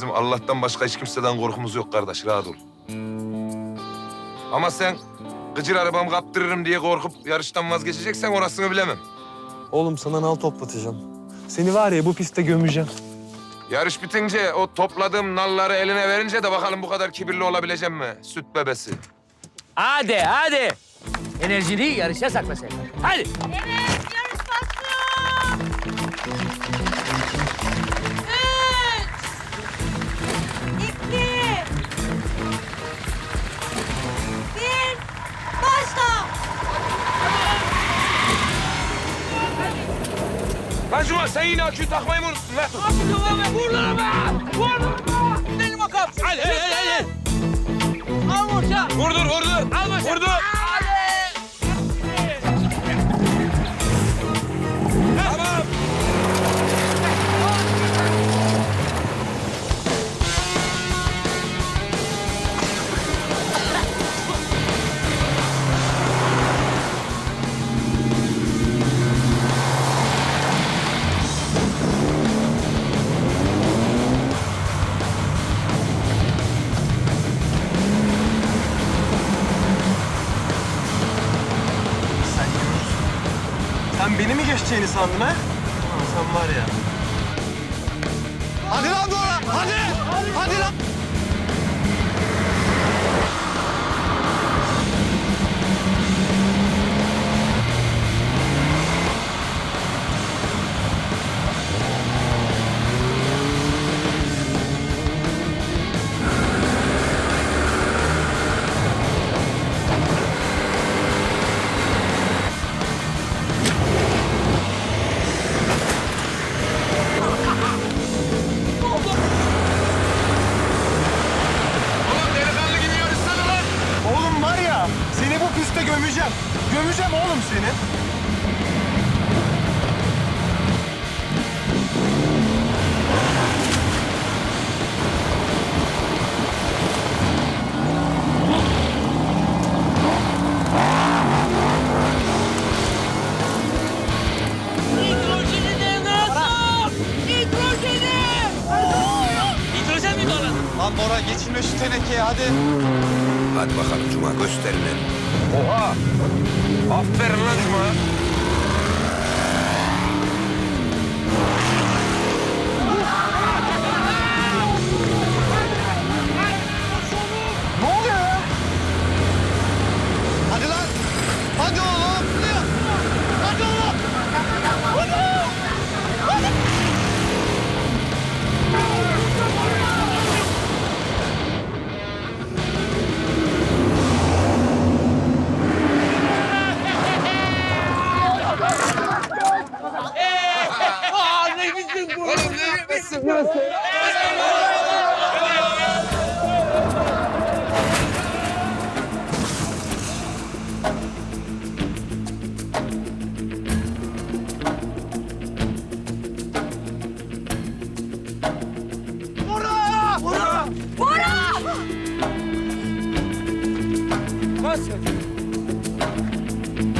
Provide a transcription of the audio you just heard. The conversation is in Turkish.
Bizim Allah'tan başka hiç kimseden korkumuz yok kardeş, rahat ol. Ama sen gıcır arabamı kaptırırım diye korkup yarıştan vazgeçeceksen orasını bilemem. Oğlum sana nal toplatacağım. Seni var ya bu pistte gömeceğim. Yarış bitince o topladığım nalları eline verince de bakalım bu kadar kibirli olabileceğim mi? Süt bebesi. Hadi hadi. Enerjini yarışa sakla sen. Hadi. Evet, Lan Cuma sen yine aküyü takmayı mı unuttun lan? Vur lan be! Vur lan be! Benim bakalım. Hadi hadi hadi. Al vurca. Vurdur, vurdur. Sen beni mi geçeceğini sandın ha? Sen var ya. Hadi lan Dora! Hadi! Hadi lan! Bu pistte gömeceğim. Gömeceğim oğlum seni. Lan Bora geçirme şu tenekeyi hadi. Hadi bakalım Cuma gösterin elini. Oha! Aferin lan Cuma. Ne yapıyorsun burası? Bas.